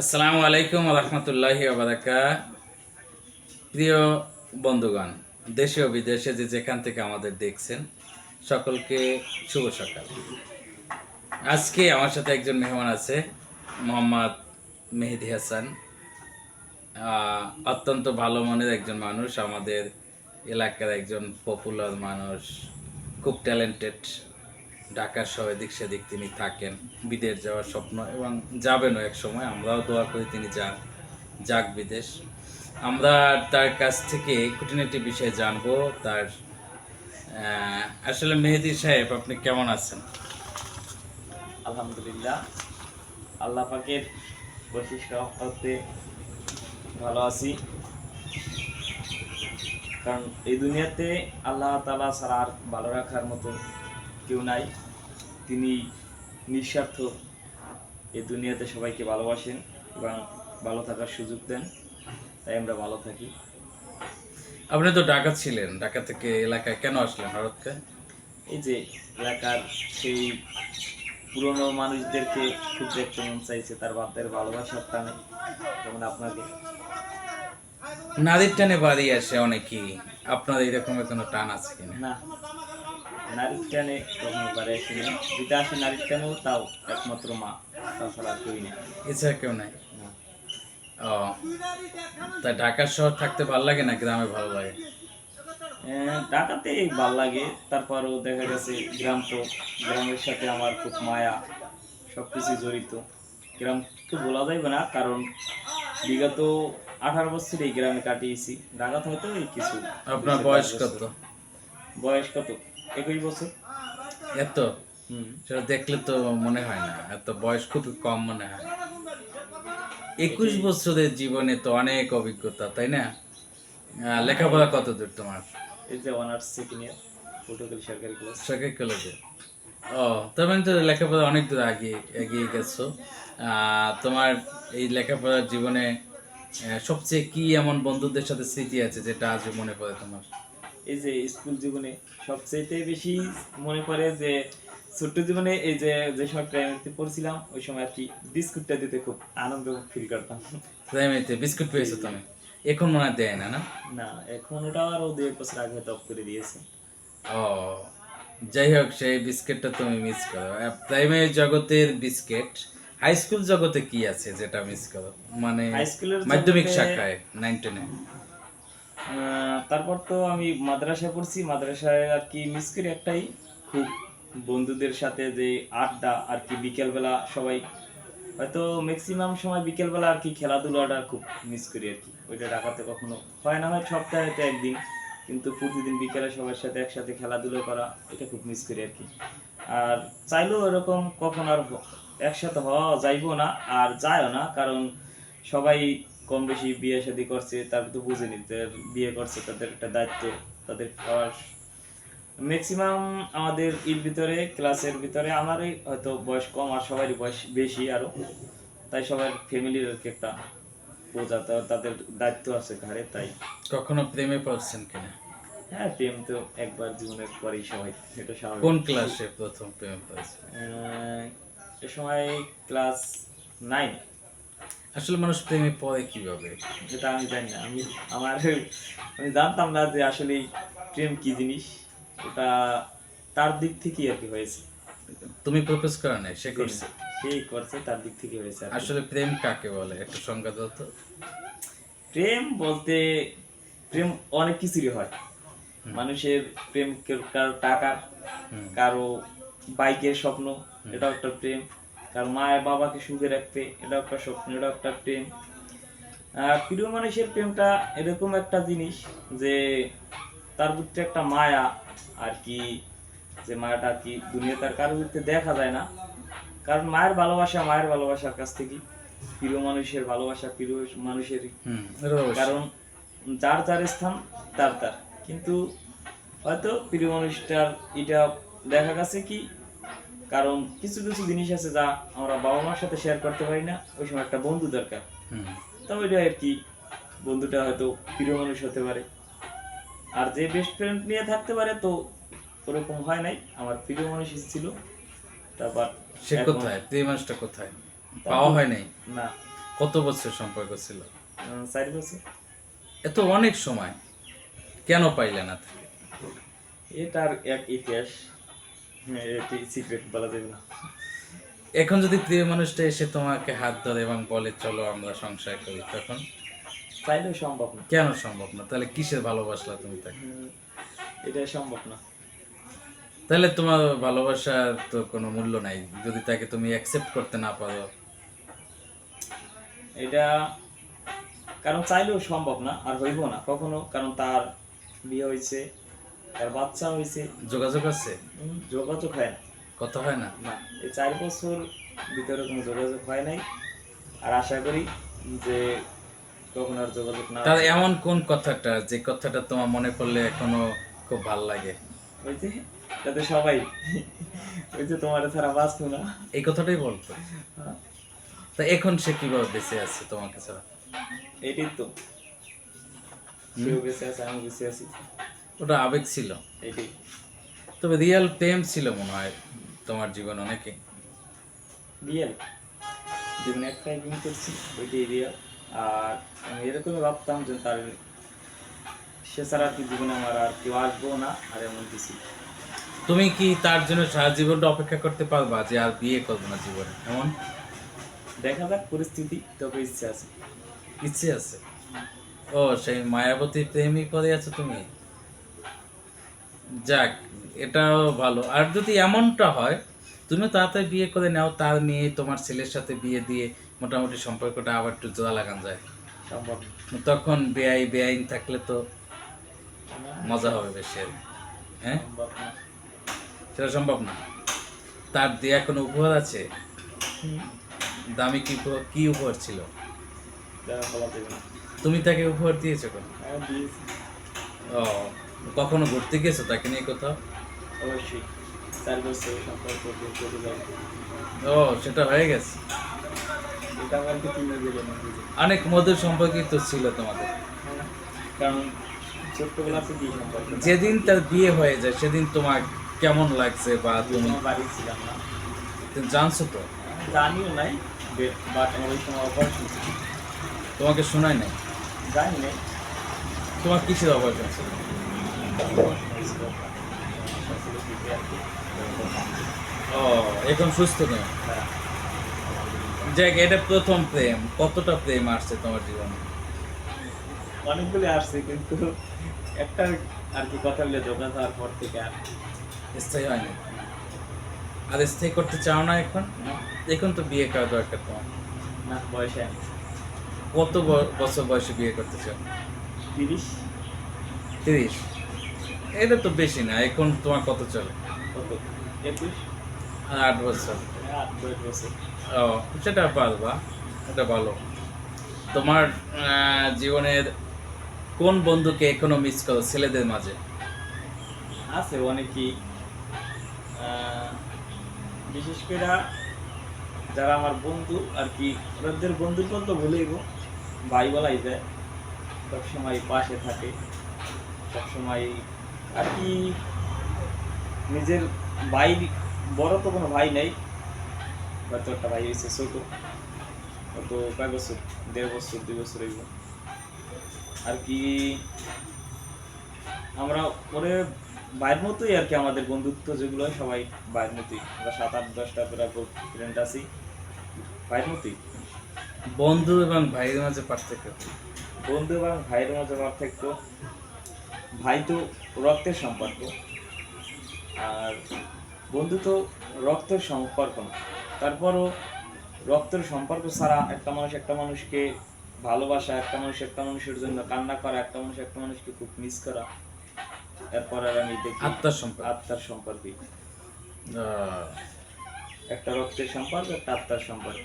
আসসালামু আলাইকুম রহমতুল্লাহি প্রিয় বন্ধুগণ, দেশে ও বিদেশে যে যেখান থেকে আমাদের দেখছেন, সকলকে শুভ সকাল। আজকে আমার সাথে একজন মেহমান আছে, মোহাম্মদ মেহেদি হাসান। অত্যন্ত ভালো মনের একজন মানুষ, আমাদের এলাকার একজন পপুলার মানুষ, খুব ট্যালেন্টেড ঢাকা সহ এদিক সেদিক তিনি থাকেন, বিদেশ যাওয়ার স্বপ্ন এবং যাবেনও এক সময়, আমরাও দোয়া করি তিনি যান, যাক বিদেশ। আমরা তার কাছ থেকে খুঁটিনাটি বিষয়ে জানব, তার আসলে মেহেদি সাহেব, আপনি কেমন আছেন? আলহামদুলিল্লাহ। আল্লাহ পাকের বৈশিষ্ট্য ভালো আছি। কারণ এই দুনিয়াতে আল্লাহ তালা ছাড়া আর ভালো রাখার মতো কেউ নাই। তিনি নিঃস্বার্থ এই দুনিয়াতে সবাইকে ভালোবাসেন এবং ভালো থাকার সুযোগ দেন। তাই আমরা ভালো থাকি। আপনি তো ঢাকা ছিলেন। ঢাকা থেকে এলাকায় কেন আসলেন ভারতকে? এই যে এলাকার সেই পুরনো মানুষদেরকে খুব দেখতে মন চাইছে তার বাপদের ভালোবাসার টানে যেমন আপনাকে নারীর টানে বাড়ি আসে অনেকেই। আপনার এরকম কোনো টান আছে কিনা? না। নারীর টানে কখনো পারে আসেনি যেটা আসে নারীর টানেও তাও একমাত্র মা। তাছাড়া কেউই নেই। এছাড়া কেউ নাই? ও তা ঢাকা শহর থাকতে ভালো লাগে না গ্রামে ভালো লাগে? আহ, ঢাকাতে ভালো লাগে। তারপরও দেখা গেছে গ্রাম তো গ্রামের সাথে আমার খুব মায়া। সব কিছু জড়িত। গ্রাম তো বলা যাইবে না কারণ বিগত আঠারো বছর এই গ্রামে কাটিয়েছি। ঢাকাতে হয়তো কিছু আপনার বয়স কত? বয়স কত? একুশ বছর? এত? হুম সেটা দেখলে তো মনে হয় না। এত বয়স খুব কম মনে হয়। একুশ বছরের জীবনে তো অনেক অভিজ্ঞতা তাই না? লেখাপড়া কত দূর তোমার? এই যে অনার্স সেকেন্ড ইয়ার পটুয়াখালী সরকারি কলেজ সরকারি কলেজে ও তার মানে তো লেখাপড়া অনেক দূর আগে এগিয়ে গেছো। আহ, তোমার এই লেখাপড়ার জীবনে সবচেয়ে কি এমন বন্ধুদের সাথে স্মৃতি আছে যেটা আজ মনে পড়ে তোমার? এই যে স্কুল জীবনে সবচেয়ে বেশি মনে পড়ে যে ছোট্ট জীবনে এই যে যে সময় প্রাইমারিতে পড়ছিলাম ওই সময় আর কি বিস্কুটটা দিতে খুব আনন্দ ফিল করতাম। প্রাইমারিতে বিস্কুট পেয়েছ তুমি? এখন মনে দেয় না না? না এখন ওটা আরও দু এক বছর আগে হয়তো অফ করে দিয়েছে। ও যাই হোক সেই বিস্কিটটা তুমি মিস করো। প্রাইমারি জগতের বিস্কিট হাই স্কুল জগতে কি আছে যেটা মিস করো? মানে মাধ্যমিক শাখায় নাইন টেনে তারপর তো আমি মাদ্রাসায় পড়ছি, মাদ্রাসায় আর কি মিস করি একটাই, খুব বন্ধুদের সাথে যে আড্ডা আর কি বিকেলবেলা সবাই, হয়তো ম্যাক্সিমাম সময় বিকেলবেলা আর কি খেলাধুলাটা খুব মিস করি আর কি। ওইটা ঢাকাতে কখনো হয় না, হয় সপ্তাহে তো একদিন, কিন্তু প্রতিদিন বিকেলে সবার সাথে একসাথে খেলাধুলো করা, এটা খুব মিস করি আর কি। আর চাইলেও এরকম কখন আর একসাথে হওয়া যাইবো না, আর যায়ও না, কারণ সবাই কম বেশি বিয়ে শাদী করছে তার তো বুঝে নিতে বিয়ে করছে তাদের একটা দায়িত্ব তাদের খাওয়ার। ম্যাক্সিমাম আমাদের এর ভিতরে ক্লাসের ভিতরে আমারই হয়তো বয়স কম আর সবারই বয়স বেশি আরও। তাই সবার ফ্যামিলির একটা বোঝা তাদের দায়িত্ব আছে ঘরে তাই। কখনো প্রেমে পড়ছেন কিনা? হ্যাঁ প্রেম তো একবার জীবনের পরেই সবাই এটা স্বাভাবিক। কোন ক্লাসে প্রথম প্রেমে পড়েছে এ সময় ক্লাস নাইন আসলে মানুষ প্রেমে পড়ে কীভাবে? যেটা আমি জানি না আমি আমার আমি জানতাম না যে আসলে প্রেম কি জিনিস। ওটা তার দিক থেকেই আর কি হয়েছে। তুমি প্রপোজ করা নাই সে করছে? সেই করছে তার দিক থেকে হয়েছে আসলে প্রেম কাকে বলে? একটু সংজ্ঞা দাও তো। প্রেম বলতে প্রেম অনেক কিছুরই হয়। মানুষের প্রেম কারও টাকা কারও বাইকের স্বপ্ন এটাও একটা প্রেম। কারও মায়ের বাবাকে সুখে রাখতে এটা একটা স্বপ্ন এটা একটা প্রেম। আর প্রিয় মানুষের প্রেমটা এরকম একটা জিনিস যে তার ভিতরে একটা মায়া আর কি যে মায়াটা আর কি দুনিয়া তার কারোর ভিতরে দেখা যায় না। কারণ মায়ের ভালোবাসা মায়ের ভালোবাসার কাছ থেকে প্রিয় মানুষের ভালোবাসা প্রিয় অবশ্যই। কারণ যার যার স্থান তার তার। কিন্তু হয়তো প্রিয় মানুষটার এটা দেখা গেছে কি কারণ কিছু কিছু জিনিস আছে যা আমরা বাবা মার সাথে শেয়ার করতে পারি না ওই সময় একটা বন্ধু দরকার। তবে এটা আর কি বন্ধুটা হয়তো প্রিয় মানুষ হতে পারে। আর যে বেস্ট ফ্রেন্ড নিয়ে থাকতে পারে তো ওরকম হয় নাই আমার প্রিয় মানুষ ছিল। তারপর সে কোথায়? প্রিয় মানুষটা কোথায়? পাওয়া হয় নাই? না। কত বছর সম্পর্ক ছিল? চার বছর। এত অনেক সময়। কেন পাইলে না? এটার এক ইতিহাস। এটি সিক্রেট বলা যাবে না। এখন যদি প্রিয় মানুষটা এসে তোমাকে হাত ধরে এবং বলে চলো আমরা সংসার করি তখন? চাইলেও সম্ভব না। কেন সম্ভব না? তাহলে কিসের ভালোবাসলা তুমি তাকে? এটা সম্ভব না। তাহলে তোমার ভালোবাসার তো কোনো মূল্য নাই। যদি তাকে তুমি অ্যাকসেপ্ট করতে না পারো? এটা কারণ চাইলেও সম্ভব না আর হইব না কখনো। কারণ তার বিয়ে হয়েছে তার বাচ্চা হয়েছে যোগাযোগ আছে? যোগাযোগ হয় না। কথা হয় না? না এই চার বছর ভিতরে কোনো যোগাযোগ হয় নাই। আর আশা করি যে কখন আর যোগাযোগ না তার এমন কোন কথাটা যে কথাটা তোমার মনে পড়লে এখনও খুব ভালো লাগে? ওই যে যাতে সবাই ওই যে তোমার ছাড়া বাঁচতো না। এই কথাটাই বলতো। হ্যাঁ, তা এখন সে কীভাবে বেঁচে আছে তোমাকে ছাড়া? এটাই তো। সেও বেঁচে আছে আমি বেঁচে আছি। ওটা আবেগ ছিল। এটাই তবে রিয়েল প্রেম ছিল মনে হয় তোমার জীবন অনেকে রিয়েল? জীবনে একটাই বিয়ে করছি ওইটাই রিয়েল। আর আমি এরকমই ভাবতাম যে তার সে ছাড়া আর কি জীবনে আমার আর কেউ আসব না আর এমন কিছু। তুমি কি তার জন্য সারা জীবনটা অপেক্ষা করতে পারবা যে আর বিয়ে করব না জীবনে? এমন? দেখা যাক পরিস্থিতি তবে ইচ্ছে আছে। ইচ্ছে আছে? ও সেই মায়াবতী প্রেমই করে আছো তুমি? যাক এটাও ভালো। আর যদি এমনটা হয় তুমি তাড়াতাড়ি বিয়ে করে নাও তার মেয়ে তোমার ছেলের সাথে বিয়ে দিয়ে মোটামুটি সম্পর্কটা আবার একটু জোড়া লাগান যায় তখন বেআই বেআইন থাকলে তো মজা হবে বেশি হ্যাঁ? সেটা সম্ভব না। তার দেয়া কোনো উপহার আছে? দামি কি কি উপহার ছিল? তুমি তাকে উপহার দিয়েছ কোনো? হ্যাঁ, ও। কখনো ঘুরতে গেছো তাকে নিয়ে কোথাও? অবশ্যই। চার বছর সম্পর্ক ও সেটা হয়ে গেছে। অনেক মধুর সম্পর্কিত ছিল তোমাদের। কারণ দিয়ে সম্পর্ক। যেদিন তার বিয়ে হয়ে যায় সেদিন তোমার কেমন লাগছে বা তুমি? বাড়ি ছিলাম না। তুমি জানছো তো? জানিও নাই বাট আমার ওই সময় অপারেশন তোমাকে শোনায় নাই? জানি নাই। তোমার কিসের অপারেশন ছিল? ও এখন সুস্থ হ্যাঁ। যাক এটা প্রথম প্রেম। কতটা প্রেম আসছে তোমার জীবনে? অনেকগুলি আসছে কিন্তু একটা আর কি কথা বলে যোগা হওয়ার পর থেকে আর স্থায়ী হয়নি। আর স্থায়ী করতে চাও না এখন? এখন তো বিয়ে করা দরকার তোমার। না বয়সে কত বছর বয়সে বিয়ে করতে চাও? তিরিশ। তিরিশ। এটা তো বেশি না এখন তোমার কত চলে? আট বছর। আট বছর। ও সেটা পারবা এটা ভালো। তোমার জীবনের কোন বন্ধুকে এখনও মিস করো ছেলেদের মাঝে? আছে অনেকেই। বিশেষ করে যারা আমার বন্ধু আর কি ওদের বন্ধুর তো ভুলেইব ভাই বলাই যায়। সবসময় পাশে থাকে। সবসময় আর কি নিজের ভাই বড় তো কোনো ভাই নেই হয়তো একটা ভাই হয়েছে ছোট। কত কয় বছর? দেড় বছর দুই বছর হইব। আর কি আমরা পরে বাইরের মতোই আর কি আমাদের বন্ধুত্ব যেগুলো হয় সবাই বাইরের মতোই। আমরা সাত আট দশটা প্রায় ফ্রেন্ড আছি বাইরের মতোই। বন্ধু এবং ভাইয়ের মাঝে পার্থক্য বন্ধু এবং ভাইয়ের মাঝে পার্থক্য ভাই তো রক্তের সম্পর্ক। আর বন্ধু তো রক্তের সম্পর্ক না। তারপরও রক্তের সম্পর্ক ছাড়া একটা মানুষ একটা মানুষকে ভালোবাসা একটা মানুষ একটা মানুষের জন্য কান্না করা একটা মানুষ একটা মানুষকে খুব মিস করা এরপর আর আমি দেখি আত্মার সম্পর্ক। আত্মার সম্পর্কে। একটা রক্তের সম্পর্ক একটা আত্মার সম্পর্ক।